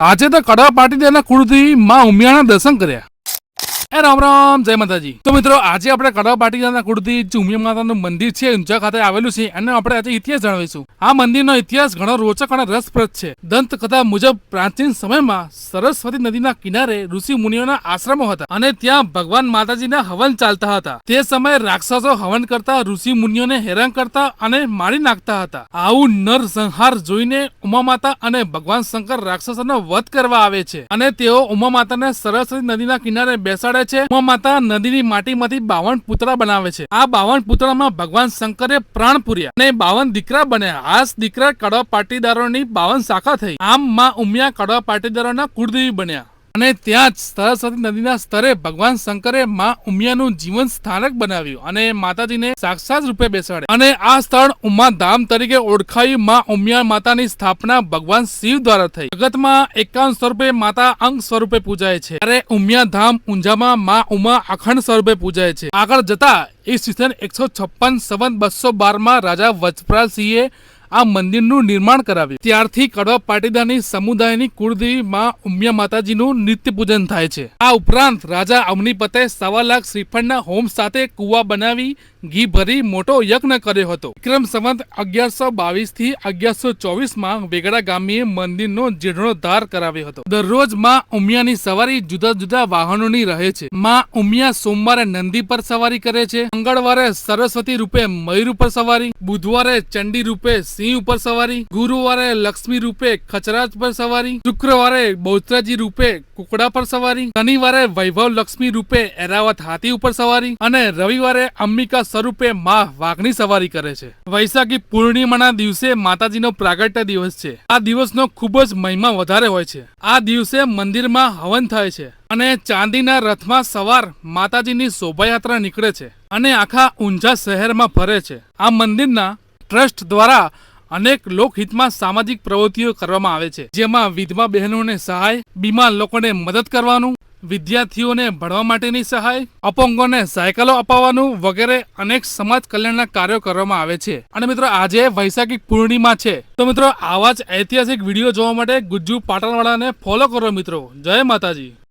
આજે તો કડવા પાટીદારના કુળથી માં ઉમિયાના દર્શન કર્યા. રામ રામ, જય માતાજી. તો મિત્રો, આજે આપણે કડવા પાટીદારના કુળથી ચુમિયા માતાનું મંદિર છે, ઊંચા ખાતે આવેલું છે અને આપણે આજે ઇતિહાસ જણાવીશું. આ મંદિરનો ઇતિહાસ ઘણો રોચક અને રસપ્રદ છે. દંતકથા મુજબ પ્રાચીન સમયમાં સરસ્વતી નદીના કિનારે ઋષિ મુનિઓના આશ્રમો હતા અને ત્યાં ભગવાન માતાજીના હવન ચાલતા હતા. તે સમયે રાક્ષસો હવન કરતા, ઋષિ મુનિઓને હેરાન કરતા અને મારી નાખતા હતા. આવું નર સંહાર જોઈને ઉમા માતા અને ભગવાન શંકર રાક્ષસોનો વધ કરવા આવે છે અને તેઓ ઉમા માતાને સરસ્વતી નદીના કિનારે બેસાડે છે? ઉમા માતા નદીની માટીમાંથી બાવન પુતળા બનાવે છે. આ બાવન પુતળામાં ભગવાન શંકરે પ્રાણ પૂર્યા અને બાવન દીકરા બન્યા. આ દીકરા કડવા પાટીદારોની બાવન શાખા થઈ. આમ માં ઉમિયા કડવા પાટીદારોના કુળદેવી બન્યા. અને ત્યાં જ સરસ્વતી નદીના સ્તરે ભગવાન શંકરે મા ઉમિયાનું જીવન સ્થાનક બનાવ્યું અને માતાજીને સાક્ષાત રૂપે બેસાડે અને આ સ્થળ ઉમા ધામ તરીકે ઓળખાયું મા ઉમિયા માતાની સ્થાપના ભગવાન શિવ દ્વારા થઈ. જગતમાં એકાવન સ્વરૂપે માતા અંગ સ્વરૂપે પૂજાય છે. ત્યારે ઉમિયા ધામ ઊંઝામાં માં ઉમા અખંડ સ્વરૂપે પૂજાય છે. આગળ જતા ઈસવીસન એકસો છપ્પન, સવન, બસો બારમાં રાજા વજપરાલ સિંહે આ મંદિરનું નિર્માણ કરાવ્યું. ત્યારથી કડવા પાટીદારની સમુદાયની કુળદેવી માં ઉમિયા માતાજીનું નિત્ય પૂજન થાય છે. આ ઉપરાંત રાજા અવનીપતે સવા લાખ શ્રીફળના હોમ સાથે કુવા બનાવી ઘી મોટો યજ્ઞ કર્યો હતો. વિક્રમ સંવંત અગિયારસો બાવીસથી અગિયારસો ચોવીસમાં વેગડા ગામીએ મંદિરનો જીર્ણોદ્ધાર કરાવ્યો હતો. દરરોજમાં ઉમિયાની સવારી જુદા જુદા વાહનોની રહે છે. માં ઉમિયા સોમવારે નંદી પર સવારી કરે છે. મંગળવારે સરસ્વતી રૂપે મયુર ઉપર સવારી. બુધવારે ચંડી રૂપે સિંહ ઉપર સવારી. ગુરુવારે લક્ષ્મી રૂપે ખચરાજ પર સવારી. શુક્રવારે બહુચરાજી રૂપે કુકડા પર સવારી. શનિવારે વૈભવ લક્ષ્મી રૂપે એરાવત હાથી ઉપર સવારી. અને રવિવારે અંબિકા સ્વરૂપે મા વાઘની સવારી કરે છે. વૈશાખી પૂર્ણિમાના દિવસે માતાજીનો પ્રાગટ્ય દિવસ છે. આ દિવસનો ખૂબ જ મહિમા વધારે હોય છે. આ દિવસે મંદિરમાં હવન થાય છે અને ચાંદીના રથમાં સવાર માતાજીની શોભાયાત્રા નીકળે છે અને આખા ઊંઝા શહેરમાં ફરે છે. આ મંદિરના ટ્રસ્ટ દ્વારા અનેક લોકહિતમાં સામાજિક પ્રવૃત્તિઓ કરવામાં આવે છે. જેમાં વિધવા બહેનોને સહાય, બીમાર લોકોને મદદ કરવાનું વિદ્યાર્થીઓને ભણવા માટેની સહાય, અપંગોને સાયકલો અપાવવાનું વગેરે અનેક સમાજ કલ્યાણના કાર્યો કરવામાં આવે છે. અને મિત્રો, આજે વૈશાખી પૂર્ણિમા છે. તો મિત્રો, આવા જ ઐતિહાસિક વીડિયો જોવા માટે ગુજ્જુ પાટણવાળાને ફોલો કરો મિત્રો. જય માતાજી.